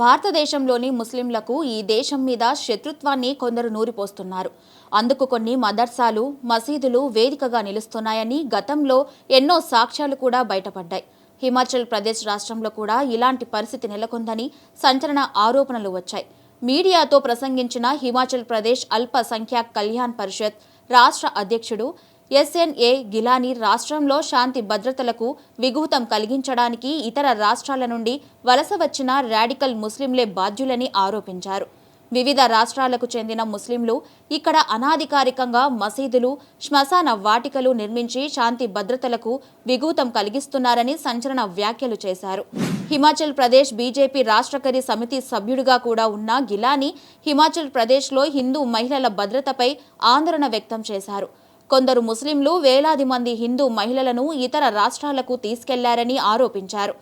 భారతదేశంలోని ముస్లింలకు ఈ దేశం మీద శత్రుత్వాన్ని కొందరు నూరిపోస్తున్నారు. అందుకు కొన్ని మదర్సాలు మసీదులు వేదికగా నిలుస్తున్నాయని గతంలో ఎన్నో సాక్ష్యాలు కూడా బయటపడ్డాయి. హిమాచల్ ప్రదేశ్ రాష్ట్రంలో కూడా ఇలాంటి పరిస్థితి నెలకొందని సంచలన ఆరోపణలు వచ్చాయి. మీడియాతో ప్రసంగించిన హిమాచల్ ప్రదేశ్ అల్పసంఖ్యాక్ కళ్యాణ్ పరిషత్ రాష్ట్ర అధ్యక్షుడు ఎస్ఎన్ఏ గిలానీ రాష్ట్రంలో శాంతి భద్రతలకు విఘూతం కలిగించడానికి ఇతర రాష్ట్రాల నుండి వలస వచ్చిన రాడికల్ ముస్లింలే బాధ్యులని ఆరోపించారు. వివిధ రాష్ట్రాలకు చెందిన ముస్లింలు ఇక్కడ అనాధికారికంగా మసీదులు శ్మశాన వాటికలు నిర్మించి శాంతి భద్రతలకు విఘూతం కలిగిస్తున్నారని సంచలన వ్యాఖ్యలు చేశారు. హిమాచల్ ప్రదేశ్ బీజేపీ రాష్ట్రకరి సమితి సభ్యుడిగా కూడా ఉన్న గిలానీ హిమాచల్ ప్రదేశ్లో హిందూ మహిళల భద్రతపై ఆందోళన వ్యక్తం చేశారు. కొందరు ముస్లింలు వేలాది మంది హిందూ మహిళలను ఇతర రాష్ట్రాలకు తీసుకెళ్ళారని ఆరోపించారు.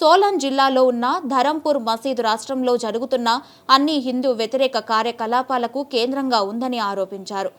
సోలన్ జిల్లాలో ఉన్న ధరంపూర్ మసీదు రాష్ట్రంలో జరుగుతున్న అన్ని హిందూ వ్యతిరేక కార్యకలాపాలకు కేంద్రంగా ఉందని ఆరోపించారు.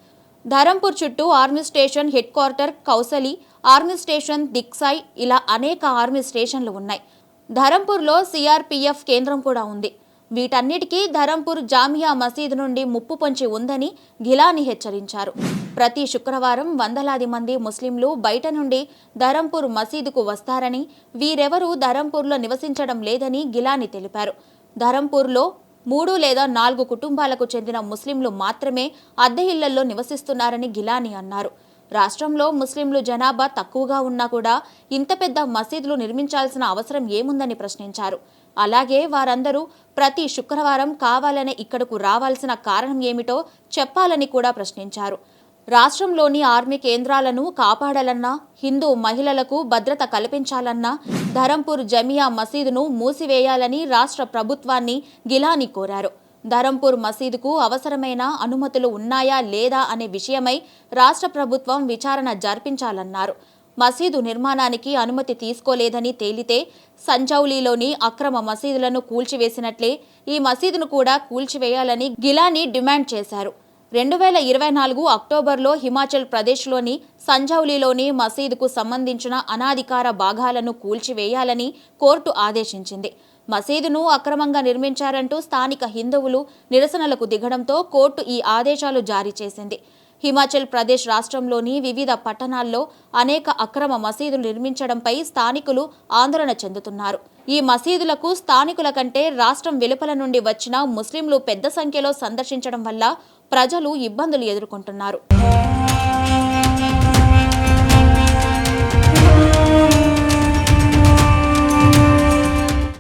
ధరంపూర్ చుట్టూ army station headquarter Kasauli army station Dagshai ఇలా అనేక ఆర్మీ స్టేషన్లు ఉన్నాయి. ధరంపూర్లో సిఆర్పిఎఫ్ కేంద్రం కూడా ఉంది. వీటన్నిటికీ ధరంపూర్ జామియా మసీదు నుండి ముప్పు పొంచి ఉందని గిలాని హెచ్చరించారు. ప్రతి శుక్రవారం వందలాది మంది ముస్లింలు బయట నుండి ధరంపూర్ మసీదుకు వస్తారని వీరెవరూ ధరంపూర్లో నివసించడం లేదని గిలాని తెలిపారు. ధరంపూర్లో మూడు లేదా నాలుగు కుటుంబాలకు చెందిన ముస్లింలు మాత్రమే అద్దె ఇళ్ళలో నివసిస్తున్నారని గిలాని అన్నారు. రాష్ట్రంలో ముస్లింలు జనాభా తక్కువగా ఉన్నా కూడా ఇంత పెద్ద మసీదులు నిర్మించాల్సిన అవసరం ఏముందని ప్రశ్నించారు. అలాగే వారందరూ ప్రతి శుక్రవారం కావాలనే ఇక్కడకు రావాల్సిన కారణం ఏమిటో చెప్పాలని కూడా ప్రశ్నించారు. రాష్ట్రంలోని ఆర్మీ కేంద్రాలను కాపాడాలన్నా హిందూ మహిళలకు భద్రత కల్పించాలన్నా ధరంపూర్ జమియా మసీదును మూసివేయాలని రాష్ట్ర ప్రభుత్వాన్ని గిలాని కోరారు. ధరంపూర్ మసీదుకు అవసరమైన అనుమతులు ఉన్నాయా లేదా అనే విషయమై రాష్ట్ర ప్రభుత్వం విచారణ జరిపించాలన్నారు. మసీదు నిర్మాణానికి అనుమతి తీసుకోలేదని తేలితే సంజౌలీలోని అక్రమ మసీదులను కూల్చివేసినట్లే ఈ మసీదును కూడా కూల్చివేయాలని గిలాని డిమాండ్ చేశారు. రెండు వేల ఇరవై నాలుగు అక్టోబర్లో హిమాచల్ ప్రదేశ్లోని సంజౌలీలోని మసీదుకు సంబంధించిన అనాధికార భాగాలను కూల్చివేయాలని కోర్టు ఆదేశించింది. మసీదును అక్రమంగా నిర్మించారంటూ స్థానిక హిందువులు నిరసనలకు దిగడంతో కోర్టు ఈ ఆదేశాలు జారీ చేసింది. హిమాచల్ ప్రదేశ్ రాష్ట్రంలోని వివిధ పట్టణాల్లో అనేక అక్రమ మసీదులు నిర్మించడంపై స్థానికులు ఆందోళన చెందుతున్నారు. ఈ మసీదులకు స్థానికుల కంటే రాష్ట్రం వెలుపల నుండి వచ్చిన ముస్లింలు పెద్ద సంఖ్యలో సందర్శించడం వల్ల ప్రజలు ఇబ్బందులు ఎదుర్కొంటున్నారు.